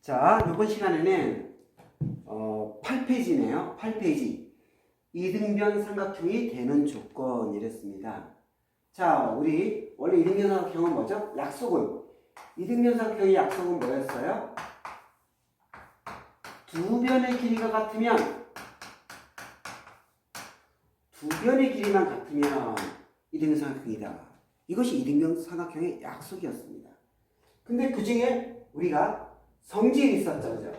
자, 이번 시간에는 어, 8페이지네요. 8페이지. 이등변 삼각형이 되는 조건 이랬습니다. 자, 우리 원래 이등변 삼각형은 뭐죠? 약속은 이등변 삼각형의 약속은 뭐였어요? 두 변의 길이가 같으면 두 변의 길이만 같으면 이등변 삼각형이다. 이것이 이등변 삼각형의 약속이었습니다. 근데 그 중에 우리가 성질이 있었죠, 그죠?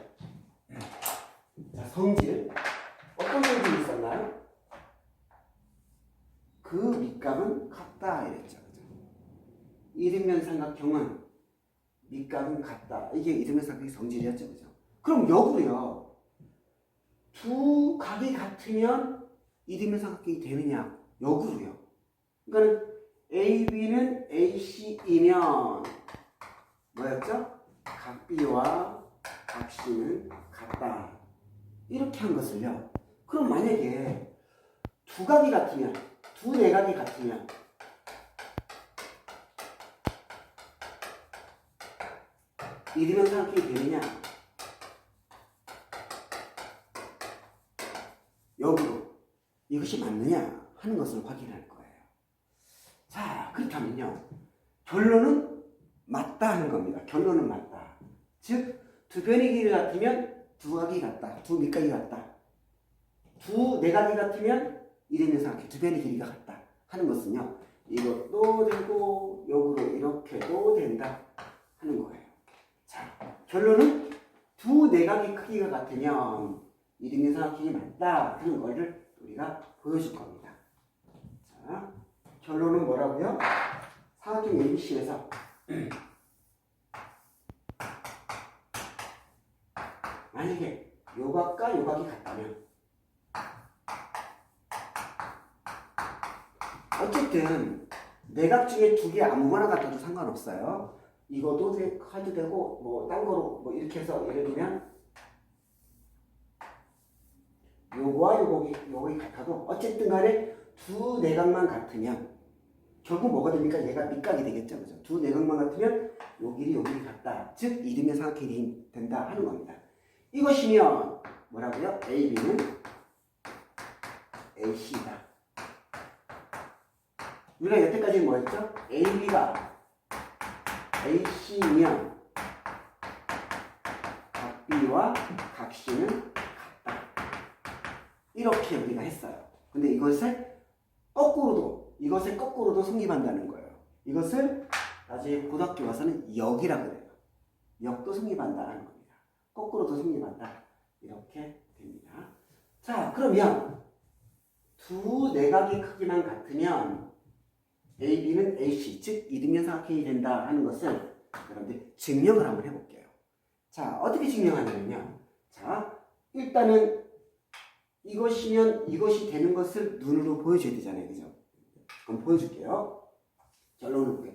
자, 성질. 어떤 성질이 있었나요? 그 밑값은 같다, 이랬죠, 그죠? 이등변 삼각형은 밑값은 같다. 이게 이등변 삼각형의 성질이었죠, 그죠? 그럼 역으로요. 두 각이 같으면 이등변 삼각형이 되느냐? 역으로요. 그러니까 AB는 AC이면 뭐였죠? 각 B와 각 C는 같다. 이렇게 한 것을요. 그럼 만약에 두 각이 같으면, 두 내각이 같으면, 이등변 삼각형이 되느냐? 역으로 이것이 맞느냐 하는 것을 확인할 거예요. 자, 그렇다면요. 결론은 맞다 하는 겁니다. 결론은 맞다. 즉, 두 변의 길이 같으면 두 각이 같다. 두 밑각이 같다. 두 내각이 같으면 이등변 삼각형 두 변의 길이가 같다. 하는 것은요. 이것도 되고 역으로 이렇게도 된다 하는 거예요. 자, 결론은 두 내각의 크기가 같으면 이등변 삼각형이 맞다 하는 거를 우리가 보여줄 겁니다. 자, 결론은 뭐라고요? 사각형 ABC에서 만약에 요각과 요각이 같다면 어쨌든 내각 중에 두 개 아무거나 같아도 상관없어요. 이거도 돼, 해도 되고 뭐 딴 거로 뭐 이렇게 해서 예를 들면 요거와 요거기 요거기 같아도 어쨌든 간에 두 내각만 같으면 결국 뭐가 됩니까? 얘가 밑각이 되겠죠. 그죠? 두 내각만 같으면 요 길이 요 길이 같다. 즉 이등변 삼각형이 된다 하는 겁니다. 이것이면 뭐라고요? AB는 AC다. 우리가 여태까지 뭐였죠? AB가 AC면 각 B와 각 C는 같다. 이렇게 우리가 했어요. 근데 이것을 이것을 거꾸로도 성립한다는 거예요. 이것을 나중에 고등학교 와서는 역이라고 그래요. 역도 성립한다는 겁니다. 거꾸로도 성립한다. 이렇게 됩니다. 자, 그러면 두 내각의 크기만 같으면 AB는 AC, 즉 이등변 삼각형이 된다 하는 것을 여러분들 증명을 한번 해볼게요. 자, 어떻게 증명하냐면요. 자, 일단은 이것이면 이것이 되는 것을 눈으로 보여줘야 되잖아요. 그죠? 그럼 보여줄게요. 결론을 볼게요.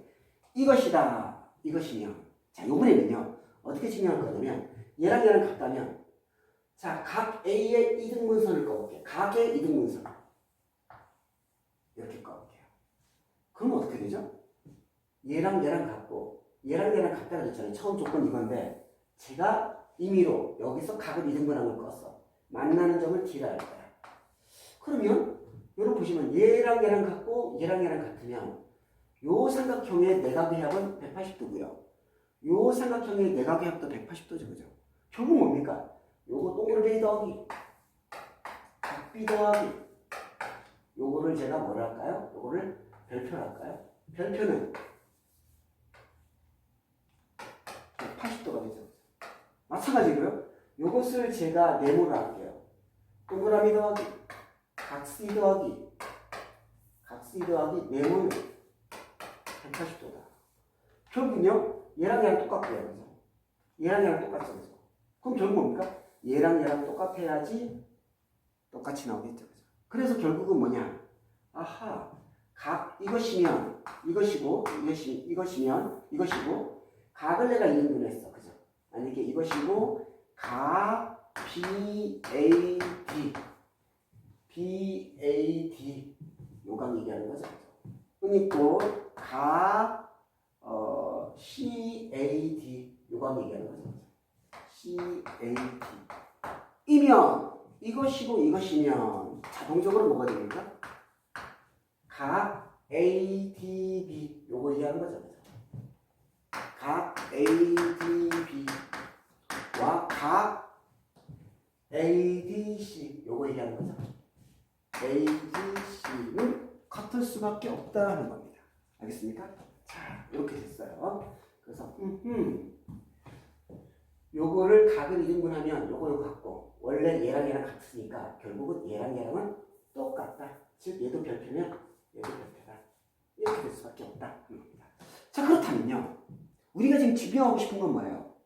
이것이다. 이것이면. 자, 요번에는요. 어떻게 증명할 거냐면 얘랑 얘랑 같다면 자, 각 A의 이등분선을 꺼볼게요. 각의 이등분선. 이렇게 꺼볼게요. 그럼 어떻게 되죠? 얘랑 얘랑 같고 얘랑 얘랑 같다 그랬잖아요. 처음 조건 이건데 제가 임의로 여기서 각을 이등분한 걸 껐어. 만나는 점을 D라 할 거야. 그러면 여러분 보시면 얘랑 얘랑 같고 얘랑 얘랑 같으면 요 삼각형의 내각의 합은 180도고요. 요 삼각형의 내각의 합도 180도죠. 그죠? 결국 뭡니까? 요거 동그라미 더하기 각비 더하기 요거를 제가 뭐라 할까요? 요거를 별표로 할까요? 별표는 80도가 되죠. 마찬가지로요. 요것을 제가 네모로 할게요. 동그라미 더하기 각C 더하기 각C 더하기 네모는 180도다. 결국은요. 얘랑 얘랑 똑같고요. 그죠? 얘랑 얘랑 똑같죠. 그죠? 그럼 결국 뭡니까? 얘랑 얘랑 똑같아야지 똑같이 나오겠죠. 그죠? 그래서 결국은 뭐냐? 아하. 각 이것이면 이것이고 이것이 이것이면 이것이고 각을 내가 이등분했어. 그죠? 만약에 이것이고 각 B A D B A D 요각 얘기하는 거죠. 그죠? 그니까 각 어, CAD 한번 얘기하는 거죠. CAD 이면 이것이고 이것이면 자동적으로 뭐가 됩니까? 각 ADB 요거 얘기하는 거죠. 각 ADB와 각 ADC 요거 얘기하는 거죠. ADC는 같을 수밖에 없다는 겁니다. 알겠습니까? 자, 이렇게 됐어요. 그래서 음, 요거를 각을 이등분하면 요거 요거 같고 원래 얘랑 얘랑 같으니까 결국은 얘랑 얘랑은 똑같다. 즉 얘도 별표면 얘도 별표다. 이렇게 될 수밖에 없다. 겁니다. 자 그렇다면요. 우리가 지금 증명하고 싶은 건 뭐예요?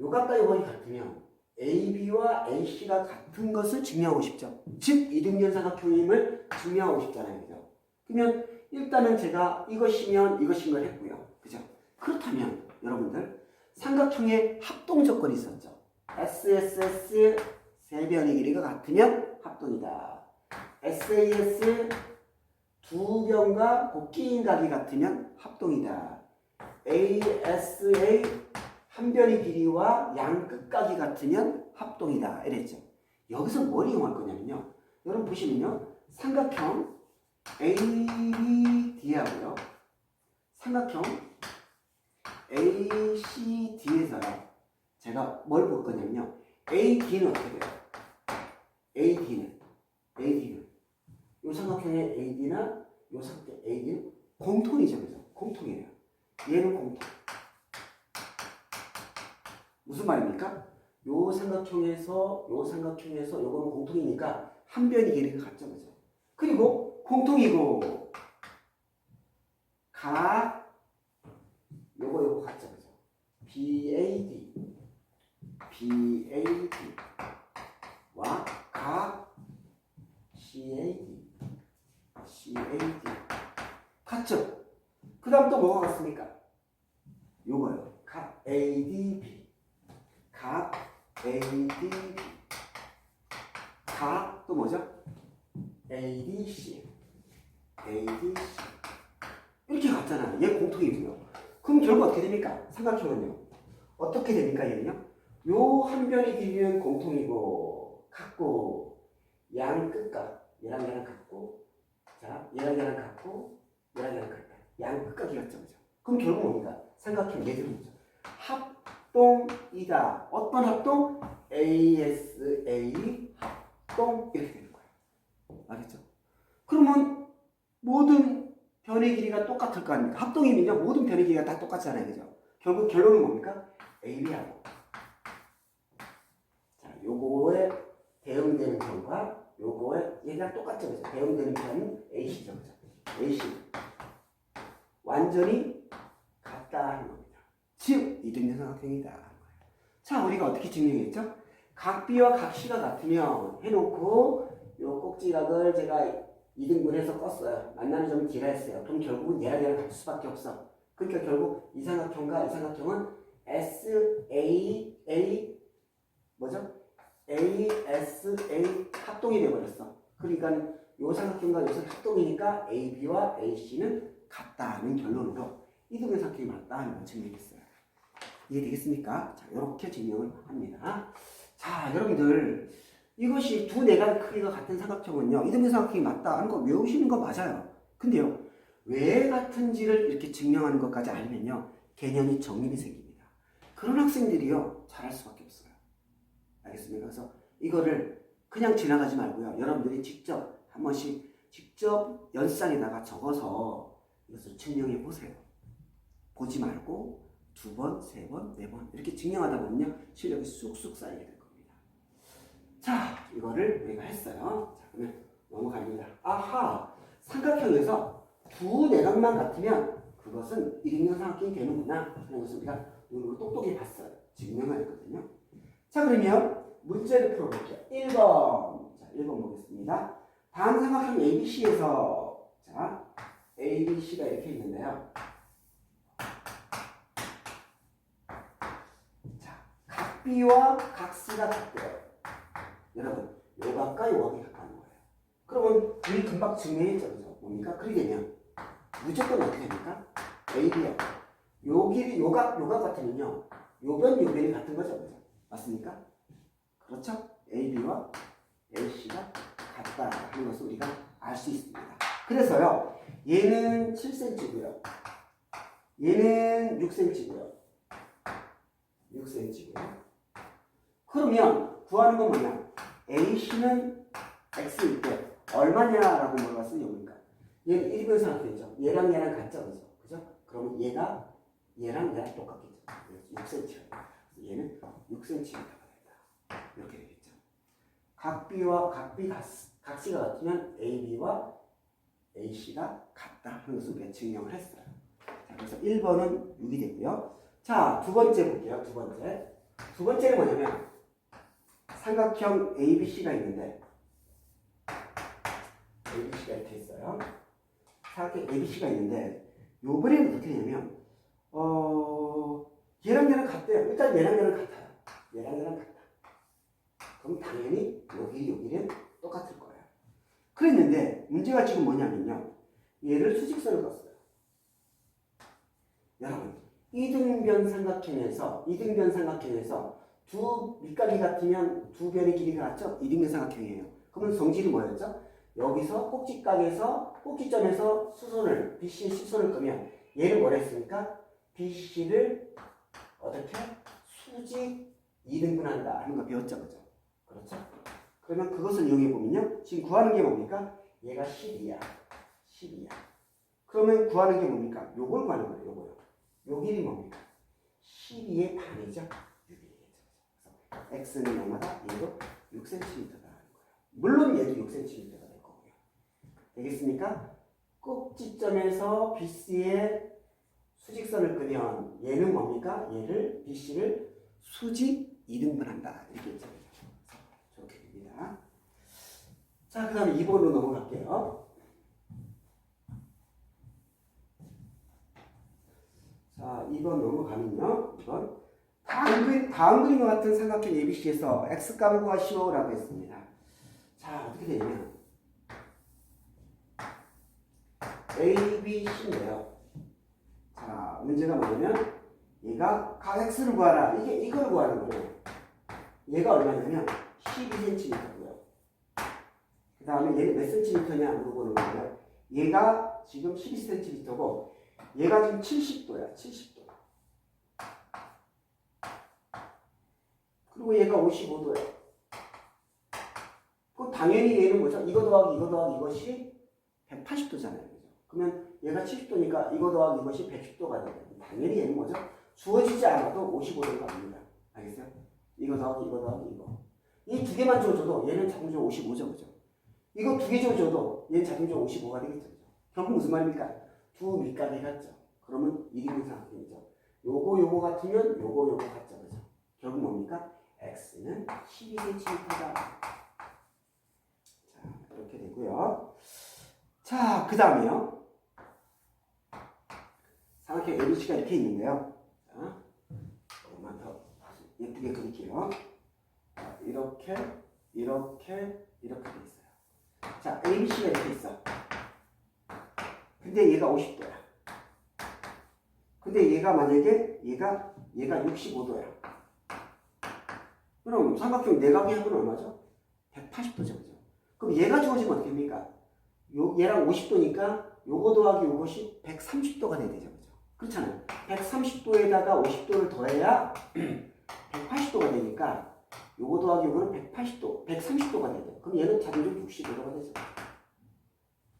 요 각과 요각이 같으면 AB와 AC가 같은 것을 증명하고 싶죠. 즉 이등변사각형임을 증명하고 싶잖아요. 그죠? 그러면 일단은 제가 이것이면 이것인 걸 했고요. 그죠? 그렇다면 여러분들 삼각형의 합동 조건이 있었죠. SSS 세 변의 길이가 같으면 합동이다. SAS 두 변과 곱기인 각이 같으면 합동이다. ASA 한 변의 길이와 양 끝각이 같으면 합동이다. 이랬죠. 여기서 뭘 이용할 거냐면요. 여러분 보시면요. 삼각형 ABD하고요. 삼각형 ACD에서요. 제가 뭘 볼 거냐면요. AD는 어떻게 돼요? AD는 AD는 이 삼각형의 AD나 이 삼각형 AD는 공통이죠. 그죠? 공통이에요. 얘는 공통. 무슨 말입니까? 요 삼각형에서 요 삼각형에서 요거는 공통이니까 한 변의 길이가 같죠. 그죠? 그리고 공통이고 각 요거 요거 같죠. 그죠? BAD BAD 와각 CAD CAD 같죠? 그 다음 또 뭐가 같습니까? 요거요. 각 ADB 각 ADB 각또 뭐죠? ADC ADC 이렇게 같잖아요. 얘 공통이고요. 그럼 결국 어떻게 됩니까? 삼각형은요. 어떻게 됩니까? 얘는요. 요 한 변의 길이는 공통이고 같고 양 끝각 얘랑 얘랑 같고 자 얘랑 얘랑 같고 얘랑 얘랑 같다. 양 끝각이 같죠, 그죠? 그럼 결국 뭡니까? 삼각형 얘들은 뭐죠? 합 동이다. 어떤 합동? ASA 합동 이렇게 되는 거예요. 알겠죠? 그러면 모든 변의 길이가 똑같을 거 아닙니까? 합동이면요 모든 변의 길이가 다 똑같잖아요, 그죠? 결국 결론은 뭡니까? AB하고 자 요거에 대응되는 편과 요거에 얘랑 똑같죠, 그죠? 대응되는 편은 AC죠, 그죠? AC 완전히 같다 하는 겁니다. 즉 이등변 삼각형이다. 자 우리가 어떻게 증명했죠? 각비와 각시가 같으면 해놓고 요 꼭지각을 제가 2등분해서 껐어요. 만나는 점이 길어 했어요. 그럼 결국은 얘랑 얘랑 같을 수밖에 없어. 그러니까 결국 이 삼각형과 이 삼각형은 S A A 뭐죠? A S A 합동이 되어버렸어. 그러니까 요 삼각형과 요 합동이니까 A B와 A C는 같다는 결론으로 이등변 삼각형이 맞다는 걸 증명했어요. 이해되겠습니까? 자, 이렇게 증명을 합니다. 자, 여러분들 이것이 두 내각 크기가 같은 삼각형은요. 이등변 삼각형이 맞다 하는 거 외우시는 거 맞아요. 근데요. 왜 같은지를 이렇게 증명하는 것까지 알면요. 개념이 정립이 생깁니다. 그런 학생들이요. 잘할 수밖에 없어요. 알겠습니까? 그래서 이거를 그냥 지나가지 말고요. 여러분들이 직접 한 번씩 직접 연상에다가 적어서 이것을 증명해 보세요. 보지 말고 두 번, 세 번, 네 번 이렇게 증명하다 보면요. 실력이 쑥쑥 쌓이게 됩니다. 자, 이거를 우리가 했어요. 자, 그러면 넘어갑니다. 아하, 삼각형에서 두 내각만 같으면 그것은 일인형 삼각형이 되는구나 하는 것을 우리가 눈으로 똑똑히 봤어요. 증명을 했거든요. 자, 그러면 문제를 풀어볼게요. 1번. 자, 1번 보겠습니다. 다음 삼각형 ABC에서 자, ABC가 이렇게 있는데요. 자, 각 B와 각C가 같대요. 여러분, 요각과 요각이 같다는 거예요. 그러면 우리 금방 증명했죠, 그죠? 뭡니까? 그러게 되면 무조건 어떻게 됩니까? AB하고 요길이 요각 요각 같으면요. 요변 요변이 같은 거죠. 그죠? 맞습니까? 그렇죠? AB와 AC가 같다 하는 것을 우리가 알 수 있습니다. 그래서요. 얘는 7cm고요. 얘는 6cm고요. 6cm고요. 그러면 구하는 건 뭐냐? AC는 X일 때 얼마냐라고 물어봤어요. 여기니까. 얘는 1분 상태죠. 얘랑 얘랑 같죠. 그죠? 그죠? 그러면 얘가 얘랑 얘랑 똑같겠죠. 6cm가 얘는 6cm가 된다. 이렇게 되겠죠. 각비와 각비 각, 각시가 같으면 AB와 AC가 같다 하는 것을 우리가 증명을 했어요. 자, 그래서 1번은 6이 되고요. 자, 두 번째 볼게요. 두 번째. 두 번째는 뭐냐면 삼각형 ABC가 있는데 ABC가 이렇게 있어요. 삼각형 ABC가 있는데 요번에는 어떻게 되냐면 어 얘랑 얘랑 같대요. 일단 얘랑 얘랑 같아요. 얘랑 얘랑 같다. 그럼 당연히 여기 여기는 똑같을 거예요. 그랬는데 문제가 지금 뭐냐면요. 얘를 수직선을 껐어요. 여러분 이등변 삼각형에서 이등변 삼각형에서 두 밑각이 같으면 두 변의 길이가 같죠? 이등변 삼각형이에요. 그러면 성질이 뭐였죠? 여기서 꼭지각에서 꼭지점에서 수선을 BC의 수선을 끄면 얘를 뭐라 했습니까? BC를 어떻게 수직 이등분한다 하는 거 배웠죠, 그죠? 그렇죠? 그러면 그것을 이용해 보면요, 지금 구하는 게 뭡니까? 얘가 10이야, 10이야. 그러면 구하는 게 뭡니까? 요걸 구하는 거예요, 요거요. 요 길이 뭡니까? 12의 반이죠, 6이겠죠. 그래서 x는 얼마다? 얘도 6cm다라는 거예요. 물론 얘도 6cm가 될 거고요. 되겠습니까? 꼭지점에서 BC의 수직선을 끄면 얘는 뭡니까? 얘를 BC를 수직 이등분한다 이렇게 있죠. 저렇게 됩니다. 자, 그 다음에 2번으로 넘어갈게요. 자, 2번 넘어가면요. 2번 다음 그림 다음 그림과 같은 삼각형 ABC에서 x 값을 구하시오라고 했습니다. 자, 어떻게 되냐면 ABC인데요. 자, 문제가 뭐냐면 얘가 각 x를 구하라. 이게 이걸 구하는 거예요. 얘가 얼마냐면 12cm고요. 그 다음에 얘는 몇 cm냐 물어보는 거예요. 얘가 지금 12cm고 얘가 지금 70도야. 70도. 그리고 얘가 55도야. 그럼 당연히 얘는 뭐죠? 이거 더하기 이거 더하기 이것이 180도잖아요. 그죠? 그러면 얘가 70도니까 이거 더하기 이것이 110도가 되요 당연히 얘는 뭐죠? 주어지지 않아도 55도가 됩니다. 알겠어요? 이거 더하기 이거 더하기 이거. 이 두 개만 줘줘도 얘는 자동적으로 55죠. 그죠? 이거 두 개 줘줘도 얘는 자동적으로 55가 되겠죠. 그죠? 결국 무슨 말입니까? 두 밑각이 같죠. 그러면 1인분 삼각형이죠. 요거 요거 같으면 요거 요거 같죠. 그죠? 결국 뭡니까? X는 12cm다. 자, 이렇게 되고요. 자, 그 다음에요. 삼각형 ABC가 이렇게 있는데요. 자, 조금만 더 예쁘게 그릴게요. 자, 이렇게, 이렇게, 이렇게 돼 있어요. 자, ABC가 이렇게 있어. 근데 얘가 50도야. 근데 얘가 만약에 얘가 얘가 65도야. 그럼 삼각형 내각의 합은 얼마죠? 180도죠. 그죠? 그럼 얘가 주어지면 어떻게 됩니까? 요, 얘랑 50도니까 요거 더하기 요것이 130도가 돼야 되죠. 그죠? 그렇잖아요. 130도에다가 50도를 더해야 180도가 되니까 요거 더하기 요거는 180도, 130도가 되죠. 그럼 얘는 자동적으로 65도가 되죠.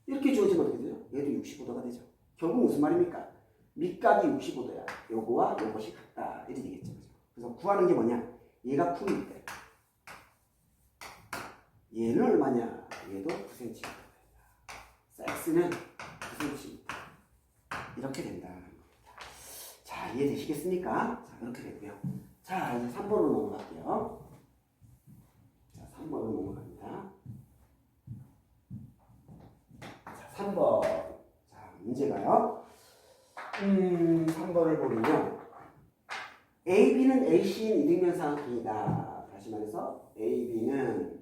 이렇게 주어지면 어떻게 되죠? 얘도 65도가 되죠. 결국 무슨 말입니까? 밑각이 65도야. 요거와 요것이 같다. 이렇게 되겠죠. 그죠? 그래서 구하는 게 뭐냐? 얘가 때. 얘는 얼마냐? 얘도 9cm. x는 9cm. 이렇게 된다는 겁니다. 자, 이해되시겠습니까? 자, 이렇게 되고요. 자, 이제 3번으로 넘어갈게요. 자, 3번으로 넘어갑니다. 자, 3번. 자, 문제가요. 음, 3번을 보면요. AB는 AC인 이등변 삼각형이다. 다시 말해서 AB는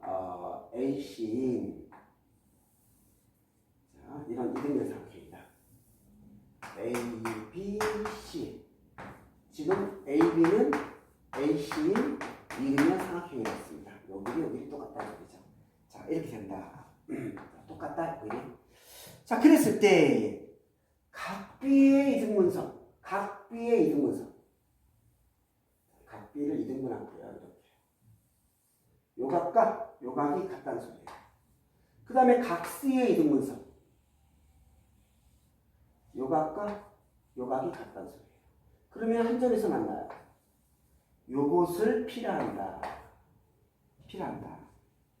어, AC인 자, 이런 이등변 삼각형이다. AB 지금 AB는 AC인 이름의 삼각형이었습니다. 여기 여기 똑같다는 거죠. 자 이렇게 된다. 자, 똑같다 여기. 자 그랬을 때 각비의 이등분선, 각비의 이등분선, 각비를 이등분하고요 이렇게. 요각과 요각이 같다는 소리예요. 그 다음에 각수의 이등분선. 요각과 요각이 같다는 소리예요. 그러면 한 점에서 만나요. 요것을 필요한다. 필요한다.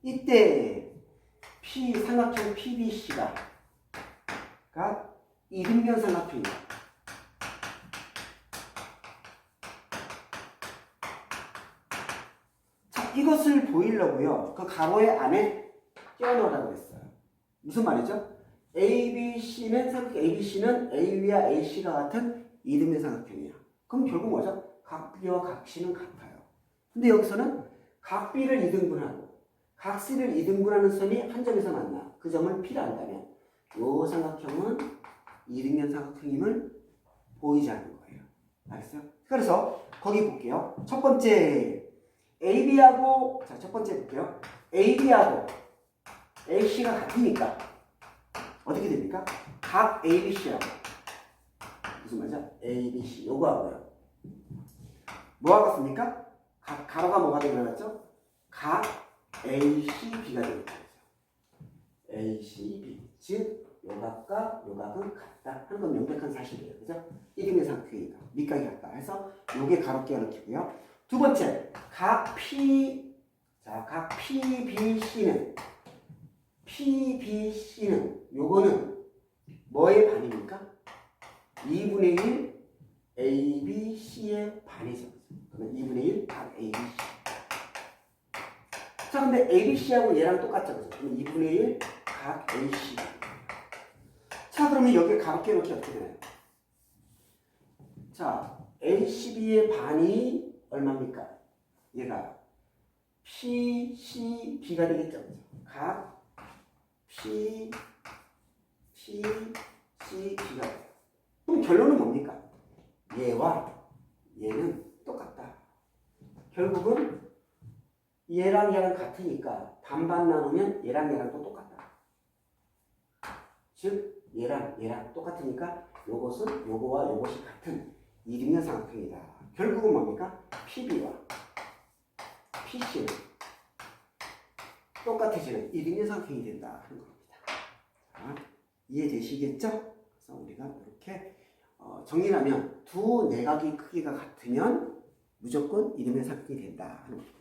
이때 P 삼각형 PBC가 가 이등변 삼각형이다. 자, 이것을 보이려고요. 그 가로의 안에 끼워넣으라고 했어요. 무슨 말이죠? ABC는 삼각형 ABC는 AB와 AC가 같은 이등변 삼각형이야. 그럼 결국 뭐죠? 각 B와 각 C는 같아요. 근데 여기서는 각 B를 이등분하고 각 C를 이등분하는 선이 한 점에서 만나. 그 점을 P라 한다면 요 삼각형은 이등변 삼각형임을 보이지 않는 거예요. 알겠어요? 그래서 거기 볼게요. 첫 번째 AB하고 자, 첫 번째 볼게요. AB하고 AC가 같으니까 어떻게 됩니까? 각 ABC하고 무슨 말이죠? ABC 요거하고요. 뭐가 같습니까? 각 가로가 뭐가 되어났죠? 각 ACB가 되겠죠. ACB 즉 요각과 요각은 같다 하는 건 명백한 사실이에요. 그죠? 이등의 삼각형이니까 밑각이 같다 해서 요게 가롭게 이렇게고요. 두 번째 각 P 자 각 PBC는 PBC는 요거는 뭐의 반입니까? 2분의 1 ABC의 반이죠. 그러면 2분의 1각 ABC. 자, 근데 ABC하고 얘랑 똑같죠. 그럼 2분의 1 각 AC. 자, 그러면 여기 가볍게 이렇게 어떻게 되나요? 자, ACB의 반이 얼마입니까? 얘가 PCB가 되겠죠. 그죠? 각 P, P, CB가 돼요. 그럼 결론은 뭡니까? 얘와 얘는 똑같다. 결국은 얘랑 얘랑 같으니까 반반 나누면 얘랑 얘랑 또 똑같다. 즉 얘랑 얘랑 똑같으니까 요것은 요거와 요것이 같은 이등변 삼각형이다. 결국은 뭡니까? PB와 PC는 똑같아지는 이등변 삼각형이 된다 하는 겁니다. 자, 이해되시겠죠? 그래서 우리가 이렇게 어, 정리하면 두 내각의 크기가 같으면 무조건 이등변 삼각형이 된다 하는 겁니다.